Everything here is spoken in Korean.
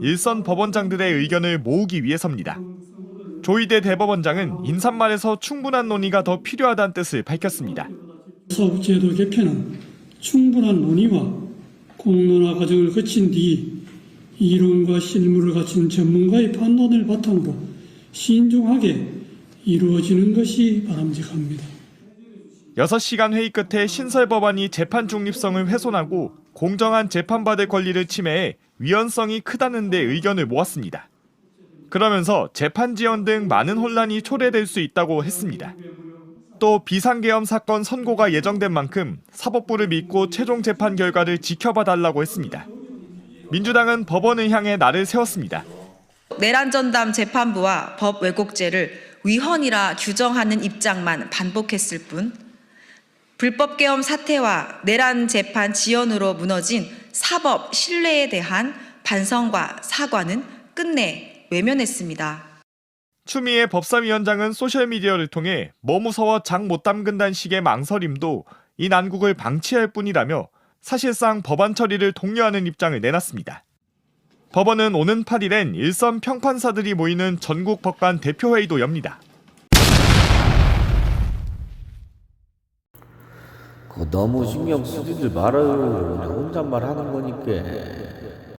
일선 법원장들의 의견을 모으기 위해서입니다. 조희대 대법원장은 인사말에서 충분한 논의가 더 필요하다는 뜻을 밝혔습니다. 사법제도 개편은 충분한 논의와 공론화 과정을 거친 뒤 이론과 실무를 갖춘 전문가의 판단을 바탕으로 신중하게 이루어지는 것이 바람직합니다. 6시간 회의 끝에 신설 법안이 재판 중립성을 훼손하고 공정한 재판받을 권리를 침해해 위헌성이 크다는 데 의견을 모았습니다. 그러면서 재판 지연 등 많은 혼란이 초래될 수 있다고 했습니다. 또 비상계엄 사건 선고가 예정된 만큼 사법부를 믿고 최종 재판 결과를 지켜봐 달라고 했습니다. 민주당은 법원을 향해 날을 세웠습니다. 내란 전담 재판부와 법 왜곡죄를 위헌이라 규정하는 입장만 반복했을 뿐 불법 계엄 사태와 내란 재판 지연으로 무너진 사법 신뢰에 대한 반성과 사과는 끝내 외면했습니다. 추미애 법사위원장은 소셜미디어를 통해 뭐 무서워 장 못 담근다는 식의 망설임도 이 난국을 방치할 뿐이라며 사실상 법안 처리를 독려하는 입장을 내놨습니다. 법원은 오는 8일엔 일선 평판사들이 모이는 전국 법관 대표회의도 엽니다. 그거 너무 신경 쓰지들 말아요. 혼잣말 하는 거니까.